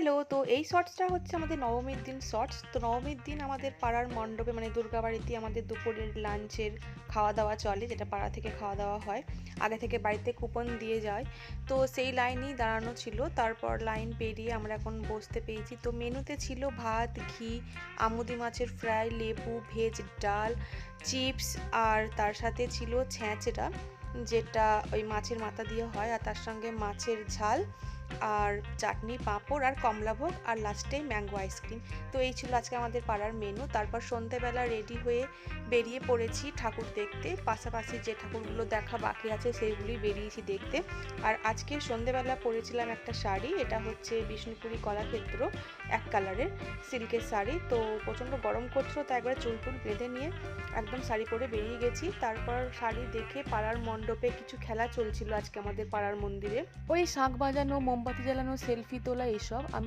Hello তো এই শর্টসটা হচ্ছে আমাদের নবমীর দিন শর্টস তো নবমীর দিন আমাদের পাড়ার মণ্ডপে মানে দুর্গাবাড়িতে আমাদের দুপুরের লাঞ্চের খাওয়া দাওয়া চলে, যেটা পাড়া থেকে খাওয়া দাওয়া হয়। আগে থেকে বাড়িতে কুপন দিয়ে যায়। তো সেই লাইনেই দাঁড়ানো ছিল। তারপর লাইন পেরিয়ে আমরা এখন বসতে পেয়েছি। তো মেনুতে ছিল ভাত, ঘি, আমুদি মাছের ফ্রাই লেবু ভেজ ডাল চিপস আর তার সাথে ছিল ছ্যাঁচড়া যেটা ওই মাছের মাথা দিয়ে হয় আর তার সঙ্গে মাছের ঝাল আর চাটনি, পাঁপড় আর কমলাভোগ আর লাস্টে ম্যাঙ্গো আইসক্রিম তো এই ছিল আজকে আমাদের পাড়ার মেনু তারপর সন্ধেবেলা রেডি হয়ে বেরিয়ে পড়েছি ঠাকুর দেখতে। পাশাপাশি যে ঠাকুরগুলো দেখা বাকি আছে সেইগুলি বেরিয়েছি দেখতে। আর আজকে সন্ধেবেলা পরেছিলাম একটা শাড়ি, এটা হচ্ছে বিষ্ণুপুরী কলাক্ষেত্র, এক কালারের সিল্কের শাড়ি। তো প্রচণ্ড গরম করছিল তো একবার চুল টুল বেঁধে নিয়ে একদম শাড়ি পরে বেরিয়ে গেছি। তারপর শাড়ি দেখে পাড়ার মণ্ডপে কিছু খেলা চলছিল আজকে আমাদের পাড়ার মন্দিরে। ওই শাঁখ বাজানো, মোমবাতি জ্বালানো, সেলফি তোলা এইসব আমি